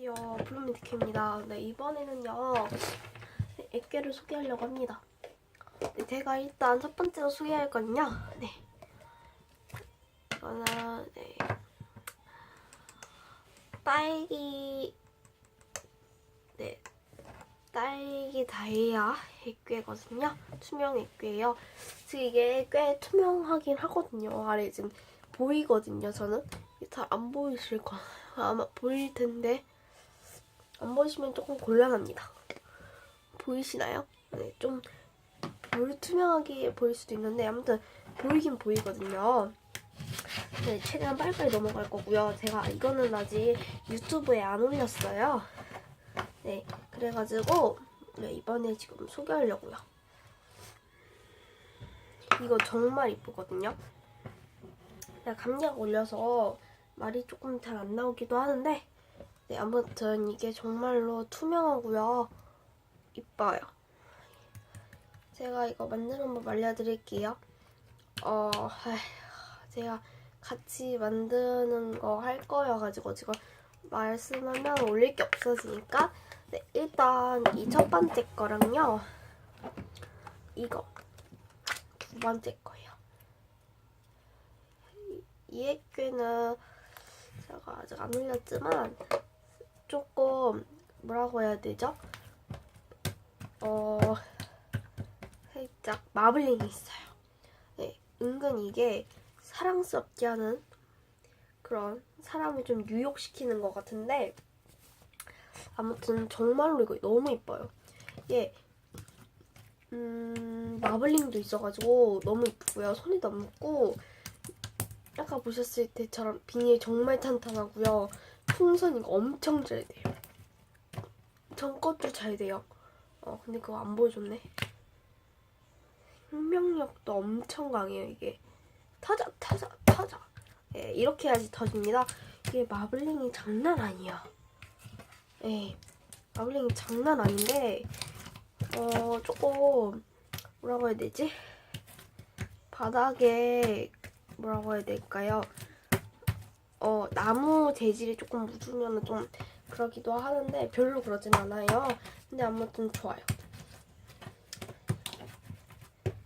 안녕하세요. 블루미디큐입니다. 네, 이번에는요, 네, 액괴를 소개하려고 합니다. 네, 제가 일단 첫 번째로 소개할 거는요, 네. 이거는, 네. 딸기, 네. 딸기 다이아 액괴거든요. 투명 액괴예요. 지금 이게 꽤 투명하긴 하거든요. 아래 지금 보이거든요, 저는. 잘 안 보이실 거 아마 보일 텐데 안 보이시면 조금 곤란합니다. 보이시나요? 네, 좀 불투명하게 보일 수도 있는데 아무튼 보이긴 보이거든요. 네, 최대한 빨리빨리 넘어갈 거고요. 제가 이거는 아직 유튜브에 안 올렸어요. 네, 그래가지고 네, 이번에 지금 소개하려고요. 이거 정말 이쁘거든요. 감기가 올려서 말이 조금 잘 안 나오기도 하는데 네, 아무튼 이게 정말로 투명하고요. 이뻐요. 제가 이거 만드는 법 알려드릴게요. 어, 아휴, 제가 같이 만드는 거 할 거여가지고 지금 말씀하면 올릴 게 없어지니까 네, 일단 이 첫 번째 거랑요. 이거 두 번째 거예요. 이 액괴는 제가 아직 안 올렸지만 조금 뭐라고 해야 되죠? 어 살짝 마블링이 있어요. 네, 은근 이게 사랑스럽게 하는 그런 사람을 좀 유혹시키는 것 같은데 아무튼 정말로 이거 너무 이뻐요. 이게 음 마블링도 있어가지고 너무 이쁘고요. 손에도 안 묻고 아까 보셨을 때처럼 비닐 정말 탄탄하고요. 풍선이가 엄청 잘 돼요. 전 것도 잘 돼요. 어 근데 그거 안 보여줬네. 생명력도 엄청 강해요 이게. 터져 터져 터져. 예, 이렇게 해야지 터집니다. 이게 마블링이 장난 아니야. 예, 마블링이 장난 아닌데 어 조금 뭐라고 해야 되지? 바닥에 뭐라고 해야 될까요? 어, 나무 재질이 조금 묻으면 좀 그러기도 하는데 별로 그러진 않아요. 근데 아무튼 좋아요.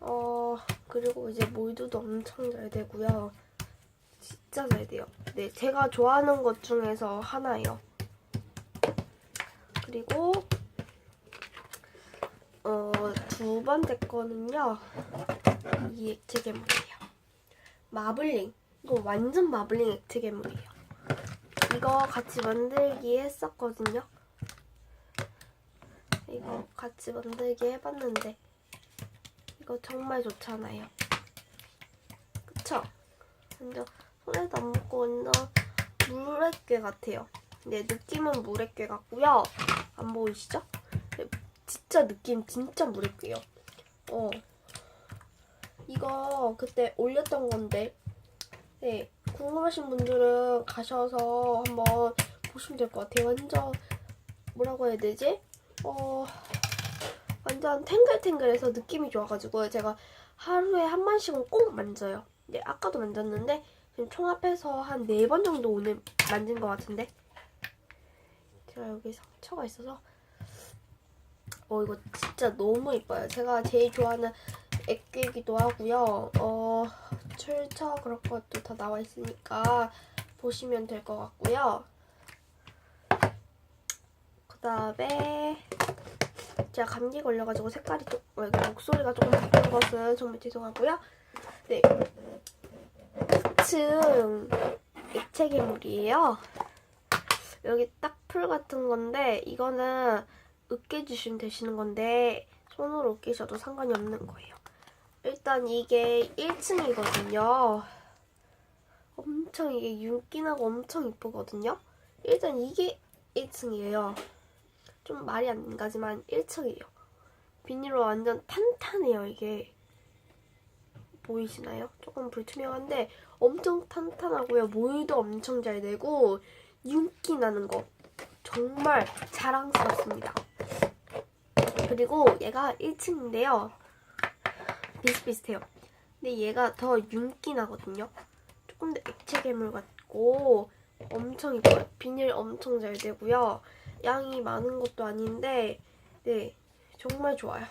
어, 그리고 이제 몰드도 엄청 잘 되고요. 진짜 잘 돼요. 네, 제가 좋아하는 것 중에서 하나예요. 그리고 어, 두 번째 거는요. 이 액체 괴물이에요. 마블링. 이거 완전 마블링 액체 괴물이에요. 이거 같이 만들기 했었거든요. 이거 같이 만들기 해봤는데 이거 정말 좋잖아요. 그쵸? 완전 손에도 안 묻고 완전 물액괴 같아요. 네, 느낌은 물액괴 같고요. 안 보이시죠? 네, 진짜 느낌 진짜 물액괴요. 어. 이거 그때 올렸던 건데 네 궁금하신 분들은 가셔서 한번 보시면 될 것 같아요. 완전 뭐라고 해야 되지? 어 완전 탱글탱글해서 느낌이 좋아가지고 제가 하루에 한 번씩은 꼭 만져요. 네 아까도 만졌는데 지금 총 합해서 한 네 번 정도 오늘 만진 것 같은데 제가 여기 상처가 있어서 어 이거 진짜 너무 이뻐요. 제가 제일 좋아하는 액괴기도 하고요. 어, 출처 그런 것도 다 나와 있으니까 보시면 될 것 같고요. 그 다음에 제가 감기 걸려가지고 색깔이 좀 어, 목소리가 조금 바뀐 것은 정말 죄송하고요. 네, 2층 액체 괴물이에요. 여기 딱 풀 같은 건데 이거는 으깨주시면 되시는 건데 손으로 으깨셔도 상관이 없는 거예요. 일단 이게 1층이거든요. 엄청 이게 윤기나고 엄청 이쁘거든요. 일단 이게 1층이에요. 좀 말이 안 가지만 1층이에요. 비닐로 완전 탄탄해요, 이게. 보이시나요? 조금 불투명한데 엄청 탄탄하고요. 모유도 엄청 잘 되고 윤기 나는 거 정말 자랑스럽습니다. 그리고 얘가 1층인데요. 비슷비슷해요. 근데 얘가 더 윤기 나거든요. 조금 더 액체 괴물 같고 엄청 이뻐요. 비닐 엄청 잘 되고요. 양이 많은 것도 아닌데, 네, 정말 좋아요.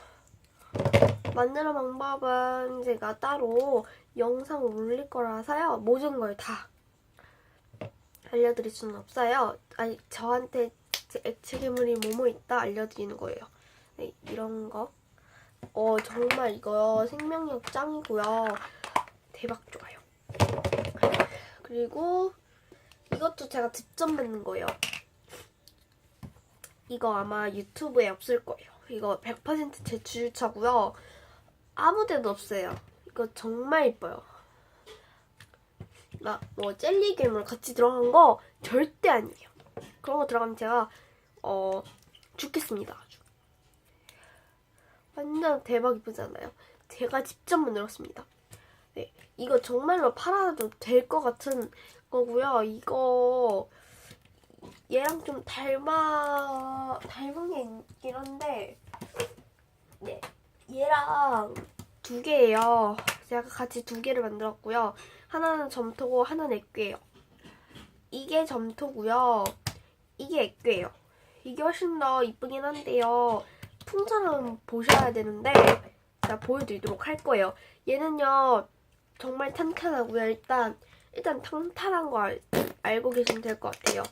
만드는 방법은 제가 따로 영상을 올릴 거라서요. 모든 걸 다 알려드릴 수는 없어요. 아니, 저한테 제 액체 괴물이 뭐뭐 있다 알려드리는 거예요. 네, 이런 거. 어, 정말 이거 생명력 짱이고요. 대박 좋아요. 그리고 이것도 제가 직접 만든 거예요. 이거 아마 유튜브에 없을 거예요. 이거 100%제 주유차고요. 아무 데도 없어요. 이거 정말 이뻐요. 막 뭐 젤리 괴물 같이 들어간 거 절대 아니에요. 그런 거 들어가면 제가 어 죽겠습니다. 아주. 완전 대박 이쁘잖아요. 제가 직접 만들었습니다. 네, 이거 정말로 팔아도 될 것 같은 거고요. 이거 얘랑 좀 닮아 닮은 게 있긴 한데 네 얘랑 두 개예요. 제가 같이 두 개를 만들었고요. 하나는 점토고 하나는 액괴예요. 이게 점토고요. 이게 액괴예요. 이게 훨씬 더 이쁘긴 한데요. 풍선은 보셔야 되는데 제가 보여드리도록 할 거예요. 얘는요 정말 탄탄하고요. 일단 일단 탄탄한 거 알, 알고 계시면 될 것 같아요.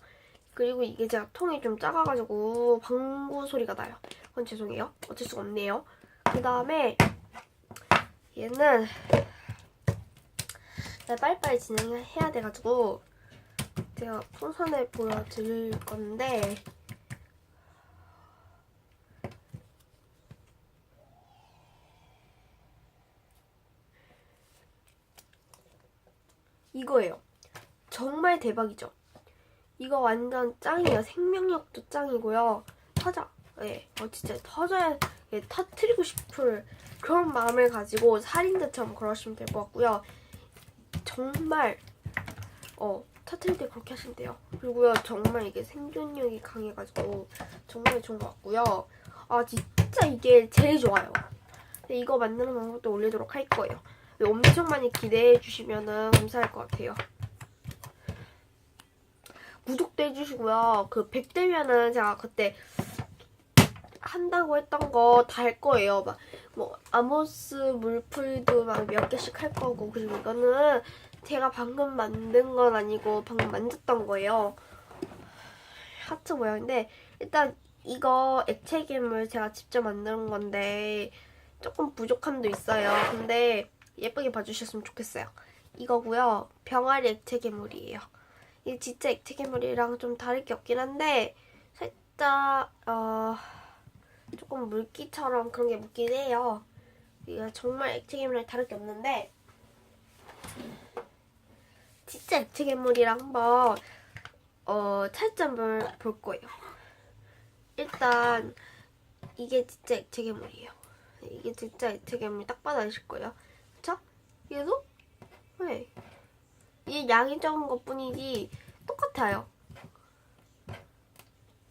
그리고 이게 제가 통이 좀 작아가지고 방구 소리가 나요. 그건 죄송해요. 어쩔 수가 없네요. 그 다음에 얘는 빨리빨리 진행해야 돼가지고 제가 풍선을 보여드릴 건데 이거예요. 정말 대박이죠. 이거 완전 짱이에요. 생명력도 짱이고요. 터져. 예, 어, 진짜 터져야, 예, 터트리고 싶을 그런 마음을 가지고 살인자처럼 그러시면 될 것 같고요. 정말, 어, 터트릴 때 그렇게 하시면 돼요. 그리고요, 정말 이게 생존력이 강해가지고 정말 좋은 것 같고요. 아, 진짜 이게 제일 좋아요. 이거 만드는 방법도 올리도록 할 거예요. 엄청 많이 기대해 주시면 감사할 것 같아요. 구독도 해주시고요. 그 100대면은 제가 그때 한다고 했던 거 다 할 거예요. 막 뭐 아모스 물풀도 막 몇 개씩 할 거고 그리고 이거는 제가 방금 만든 건 아니고 방금 만졌던 거예요. 하트 모양인데 일단 이거 액체 괴물 제가 직접 만든 건데 조금 부족함도 있어요. 근데 예쁘게 봐주셨으면 좋겠어요. 이거고요. 병아리 액체 괴물이에요. 이게 진짜 액체 괴물이랑 좀 다를 게 없긴 한데 살짝 어 조금 물기처럼 그런 게 묻긴 해요. 이거 정말 액체 괴물이랑 다를 게 없는데 진짜 액체 괴물이랑 한번 어 차이점을 볼 거예요. 일단 이게 진짜 액체 괴물이에요. 이게 진짜 액체 괴물 딱 봐도 아실 거예요. 얘도? 네. 이 양이 적은 것 뿐이지 똑같아요.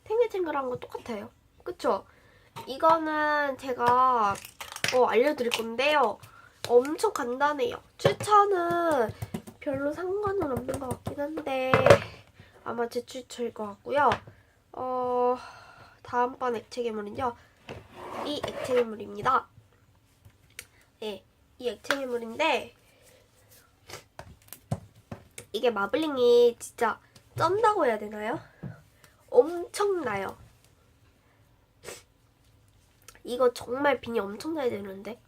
탱글탱글한 거 똑같아요. 그쵸? 이거는 제가 어, 알려드릴 건데요. 엄청 간단해요. 추천은 별로 상관은 없는 것 같긴 한데 아마 제 추천일 것 같고요. 어, 다음번 액체 괴물은요. 이 액체 괴물입니다. 네, 이 액체 괴물인데 이게 마블링이 진짜 쩐다고 해야 되나요? 엄청나요. 이거 정말 비니 엄청 잘 되는데.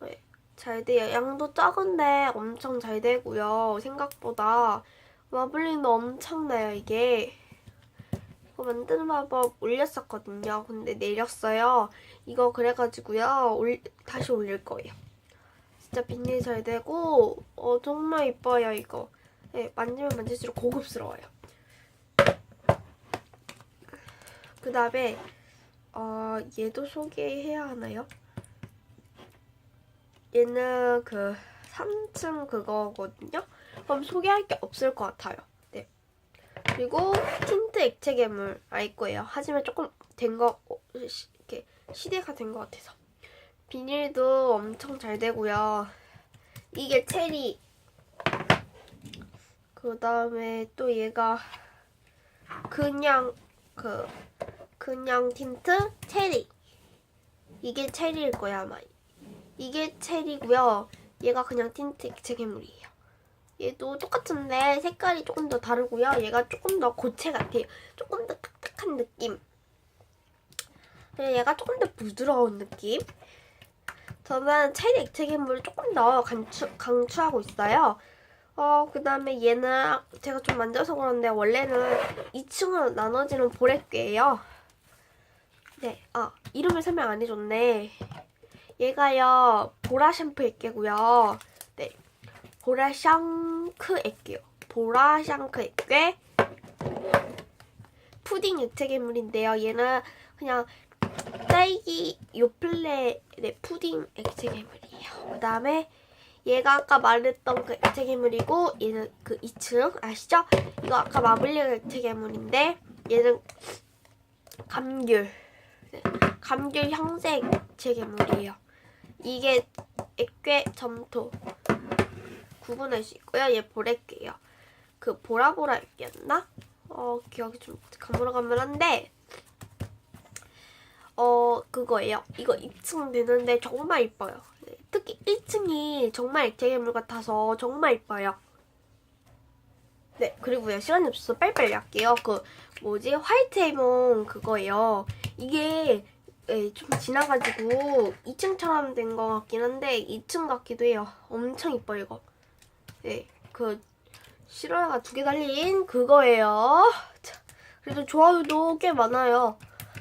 네, 잘 돼요. 양도 작은데 엄청 잘 되고요. 생각보다 마블링도 엄청나요, 이게. 이거 만드는 방법 올렸었거든요. 근데 내렸어요. 이거 그래가지고요. 올, 다시 올릴 거예요. 진짜 비닐 잘 되고 어 정말 이뻐요 이거. 네, 만지면 만질수록 고급스러워요. 그 다음에 어 얘도 소개해야 하나요? 얘는 그 3층 그거거든요. 그럼 소개할 게 없을 것 같아요. 네. 그리고 틴트 액체 괴물 알 거예요. 하지만 조금 된 거, 어, 이렇게 시대가 된 것 같아서. 비닐도 엄청 잘 되고요. 이게 체리. 그 다음에 또 얘가 그냥 그 그냥 틴트? 체리. 이게 체리일 거야 아마. 이게 체리고요. 얘가 그냥 틴트 액체 괴물이에요. 얘도 똑같은데 색깔이 조금 더 다르고요. 얘가 조금 더 고체 같아요. 조금 더 딱딱한 느낌. 얘가 조금 더 부드러운 느낌 저는 체리 액체 괴물을 조금 더 강추, 강추하고 있어요 어, 그 다음에 얘는 제가 좀 만져서 그런데 원래는 2층으로 나눠지는 보레꾀예요. 네, 아, 이름을 설명 안 해줬네. 얘가요, 보라 샴푸 액괴고요. 네, 보라 샹크 액괴요. 보라 샹크 액괴. 푸딩 액체 괴물인데요. 얘는 그냥 딸기 요플레 네, 푸딩 액체 괴물이에요. 그 다음에 얘가 아까 말했던 그 액체 괴물이고 얘는 그 2층 아시죠? 이거 아까 마블링 액체 괴물인데 얘는 감귤 네, 감귤 형색 액체 괴물이에요. 이게 액괴 점토 구분할 수 있고요. 얘 보레꾀예요. 그 보라보라 액괴였나? 어 기억이 좀 가물가물한데 어 그거예요. 이거 2층 되는데 정말 이뻐요. 네, 특히 1층이 정말 액체 괴물 같아서 정말 이뻐요. 네 그리고요 시간이 없어서 빨리빨리 할게요. 그 뭐지 화이트 헤몬 그거예요. 이게 예, 좀 지나가지고 2층처럼 된 것 같긴 한데 2층 같기도 해요. 엄청 이뻐요 이거. 네, 그 실화가 두 개 달린 그거예요. 자, 그래도 좋아요도 꽤 많아요.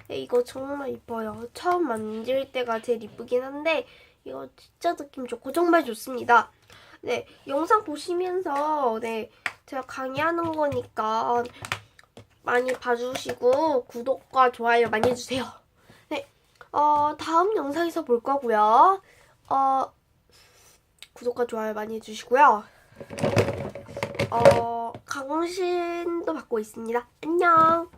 네, 이거 정말 이뻐요. 처음 만질 때가 제일 이쁘긴 한데 이거 진짜 느낌 좋고 정말 좋습니다. 네, 영상 보시면서 네 제가 강의하는 거니까 많이 봐주시고 구독과 좋아요 많이 해주세요. 네, 어 다음 영상에서 볼 거고요. 어 구독과 좋아요 많이 해주시고요. 어 강신도 받고 있습니다. 안녕.